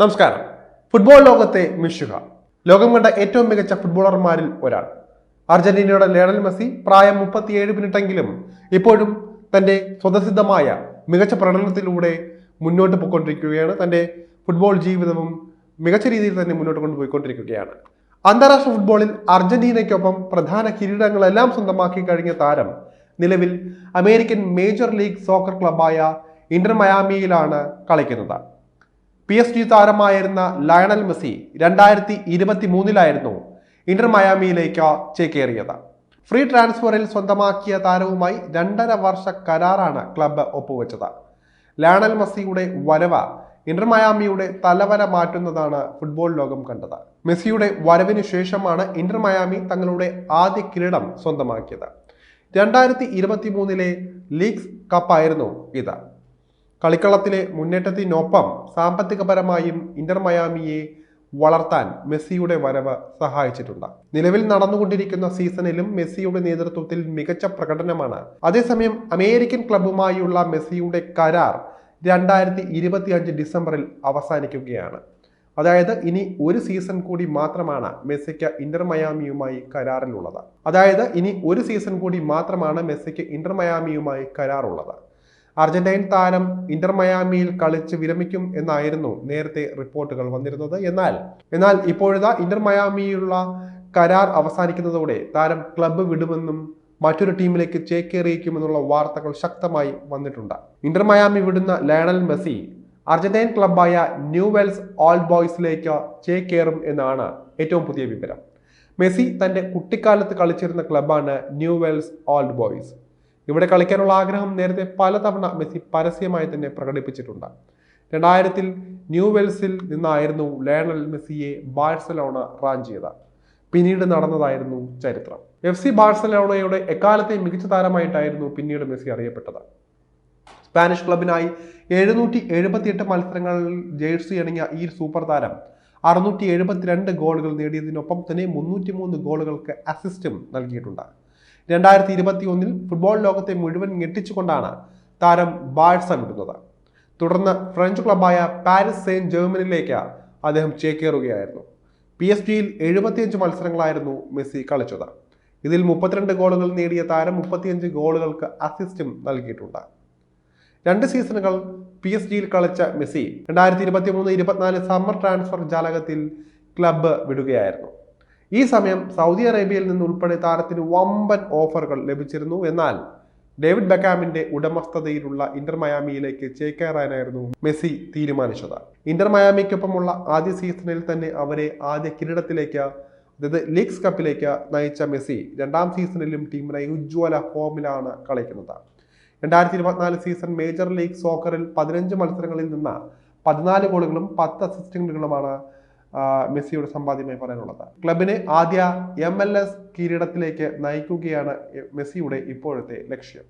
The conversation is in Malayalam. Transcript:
നമസ്കാരം. ഫുട്ബോൾ ലോകത്തെ മിഷുക ലോകം കണ്ട ഏറ്റവും മികച്ച ഫുട്ബോളർമാരിൽ ഒരാൾ. അർജന്റീനയുടെ ലേണൽ മെസ്സി പ്രായം മുപ്പത്തിയേഴ് മിനിറ്റെങ്കിലും ഇപ്പോഴും തന്റെ സ്വതസിദ്ധമായ മികച്ച പ്രകടനത്തിലൂടെ മുന്നോട്ട് പോയിക്കൊണ്ടിരിക്കുകയാണ്. തന്റെ ഫുട്ബോൾ ജീവിതവും മികച്ച രീതിയിൽ തന്നെ മുന്നോട്ട് കൊണ്ടുപോയിക്കൊണ്ടിരിക്കുകയാണ്. അന്താരാഷ്ട്ര ഫുട്ബോളിൽ അർജന്റീനയ്ക്കൊപ്പം പ്രധാന കിരീടങ്ങളെല്ലാം സ്വന്തമാക്കി കഴിഞ്ഞ താരം നിലവിൽ അമേരിക്കൻ മേജർ ലീഗ് സോക്കർ ക്ലബായ ഇന്റർ മയാമിയിലാണ് കളിക്കുന്നത്. പി എസ് ജി താരമായിരുന്ന ലയണൽ മെസ്സി രണ്ടായിരത്തി ഇരുപത്തി മൂന്നിലായിരുന്നു ഇന്റർ മയാമിയിലേക്ക് ചേക്കേറിയത്. ഫ്രീ ട്രാൻസ്ഫറിൽ സ്വന്തമാക്കിയ താരവുമായി രണ്ടര വർഷ കരാറാണ് ക്ലബ്ബ് ഒപ്പുവെച്ചത്. ലയണൽ മെസ്സിയുടെ വരവ് ഇന്റർ മയാമിയുടെ തലവര മാറ്റുന്നതാണ് ഫുട്ബോൾ ലോകം കണ്ടത്. മെസ്സിയുടെ വരവിന് ശേഷമാണ് ഇന്റർ മയാമി തങ്ങളുടെ ആദ്യ കിരീടം സ്വന്തമാക്കിയത്. രണ്ടായിരത്തി ഇരുപത്തി മൂന്നിലെ ലീഗ്സ് കപ്പായിരുന്നു ഇത്. കളിക്കളത്തിലെ മുന്നേറ്റത്തിനൊപ്പം സാമ്പത്തികപരമായും ഇന്റർ മയാമിയെ വളർത്താൻ മെസ്സിയുടെ വരവ് സഹായിച്ചിട്ടുണ്ട്. നിലവിൽ നടന്നുകൊണ്ടിരിക്കുന്ന സീസണിലും മെസ്സിയുടെ നേതൃത്വത്തിൽ മികച്ച പ്രകടനമാണ്. അതേസമയം അമേരിക്കൻ ക്ലബ്ബുമായുള്ള മെസ്സിയുടെ കരാർ രണ്ടായിരത്തി ഇരുപത്തി അഞ്ച് ഡിസംബറിൽ അവസാനിക്കുകയാണ്. അതായത് ഇനി ഒരു സീസൺ കൂടി മാത്രമാണ് മെസ്സിക്ക് ഇന്റർ മയാമിയുമായി കരാറിലുള്ളത്. അതായത് ഇനി ഒരു സീസൺ കൂടി മാത്രമാണ് മെസ്സിക്ക് ഇന്റർ മയാമിയുമായി കരാറുള്ളത്. അർജന്റൈൻ താരം ഇന്റർ മയാമിയിൽ കളിച്ച് വിരമിക്കും എന്നായിരുന്നു നേരത്തെ റിപ്പോർട്ടുകൾ വന്നിരുന്നത്. എന്നാൽ എന്നാൽ ഇപ്പോഴത്തെ ഇന്റർ മയാമിയിലുള്ള കരാർ അവസാനിക്കുന്നതോടെ താരം ക്ലബ്ബ് വിടുമെന്നും മറ്റൊരു ടീമിലേക്ക് ചേക്കേറിയിക്കുമെന്നുള്ള വാർത്തകൾ ശക്തമായി വന്നിട്ടുണ്ട്. ഇന്റർ മയാമി വിടുന്ന ലയണൽ മെസ്സി അർജന്റൈൻ ക്ലബ്ബായ ന്യൂ വെൽസ് ഓൾ ബോയ്സിലേക്ക് ചേക്കേറും എന്നാണ് ഏറ്റവും പുതിയ വിവരം. മെസ്സി തന്റെ കുട്ടിക്കാലത്ത് കളിച്ചിരുന്ന ക്ലബ്ബാണ് ന്യൂ വെൽസ് ഓൾഡ് ബോയ്സ്. ഇവിടെ കളിക്കാനുള്ള ആഗ്രഹം നേരത്തെ പലതവണ മെസ്സി പരസ്യമായി തന്നെ പ്രകടിപ്പിച്ചിട്ടുണ്ട്. രണ്ടായിരത്തിൽ ന്യൂ വെൽസിൽ നിന്നായിരുന്നു ലയണൽ മെസ്സിയെ ബാഴ്സലോണ റാഞ്ചിയത് പിന്നീട് നടന്നതായിരുന്നു ചരിത്രം. എഫ് സി ബാഴ്സലോണയുടെ എക്കാലത്തെ മികച്ച താരമായിട്ടായിരുന്നു പിന്നീട് മെസ്സി അറിയപ്പെട്ടത്. സ്പാനിഷ് ക്ലബിനായി എഴുന്നൂറ്റി എഴുപത്തിയെട്ട് മത്സരങ്ങളിൽ ജേഴ്സി അണിഞ്ഞ ഈ സൂപ്പർ താരം അറുന്നൂറ്റി എഴുപത്തിരണ്ട് ഗോളുകൾ നേടിയതിനൊപ്പം തന്നെ മുന്നൂറ്റി മൂന്ന് ഗോളുകൾക്ക് അസിസ്റ്റും നൽകിയിട്ടുണ്ട്. രണ്ടായിരത്തി ഇരുപത്തി ഒന്നിൽ ഫുട്ബോൾ ലോകത്തെ മുഴുവൻ ഞെട്ടിച്ചുകൊണ്ടാണ് താരം ബാഴ്സ വിടുന്നത്. തുടർന്ന് ഫ്രഞ്ച് ക്ലബായ പാരീസ് സെയിൻ ജർമ്മനിലേക്ക് അദ്ദേഹം ചേക്കേറുകയായിരുന്നു. പി എസ് ജിയിൽ എഴുപത്തിയഞ്ച് മത്സരങ്ങളായിരുന്നു മെസ്സി കളിച്ചത്. ഇതിൽ മുപ്പത്തിരണ്ട് ഗോളുകൾ നേടിയ താരം മുപ്പത്തിയഞ്ച് ഗോളുകൾക്ക് അസിസ്റ്റും നൽകിയിട്ടുണ്ട്. രണ്ട് സീസണുകൾ പി എസ് ജിയിൽ കളിച്ച മെസ്സി രണ്ടായിരത്തി ഇരുപത്തി മൂന്ന് ഇരുപത്തിനാല് സമ്മർ ട്രാൻസ്ഫർ ജാലകത്തിൽ ക്ലബ്ബ് വിടുകയായിരുന്നു. ഈ സമയം സൗദി അറേബ്യയിൽ നിന്ന് ഉൾപ്പെടെ താരത്തിന് വമ്പൻ ഓഫറുകൾ ലഭിച്ചിരുന്നു. എന്നാൽ ഡേവിഡ് ബെക്കാമിന്റെ ഉടമസ്ഥതയിലുള്ള ഇന്റർ മയാമിയിലേക്ക് ചേക്കേറാനായിരുന്നു മെസ്സി തീരുമാനിച്ചത്. ഇന്റർ മയാമിക്കൊപ്പമുള്ള ആദ്യ സീസണിൽ തന്നെ അവരെ ആദ്യ കിരീടത്തിലേക്ക് അതായത് ലീഗ്സ് കപ്പിലേക്ക് നയിച്ച മെസ്സി രണ്ടാം സീസണിലും ടീമിനായി ഉജ്ജ്വല ഫോമിലാണ് കളിക്കുന്നത്. രണ്ടായിരത്തി ഇരുപത്തിനാല് സീസൺ മേജർ ലീഗ് സോക്കറിൽ പതിനഞ്ച് മത്സരങ്ങളിൽ നിന്ന് പതിനാല് ഗോളുകളും പത്ത് അസിസ്റ്റന്റുകളുമാണ് മെസ്സിയുടെ സമ്പാദ്യമായി പറയാനുള്ളത്. ക്ലബിനെ ആദ്യ എം എൽ എസ് കിരീടത്തിലേക്ക് നയിക്കുകയാണ് മെസ്സിയുടെ ഇപ്പോഴത്തെ ലക്ഷ്യം.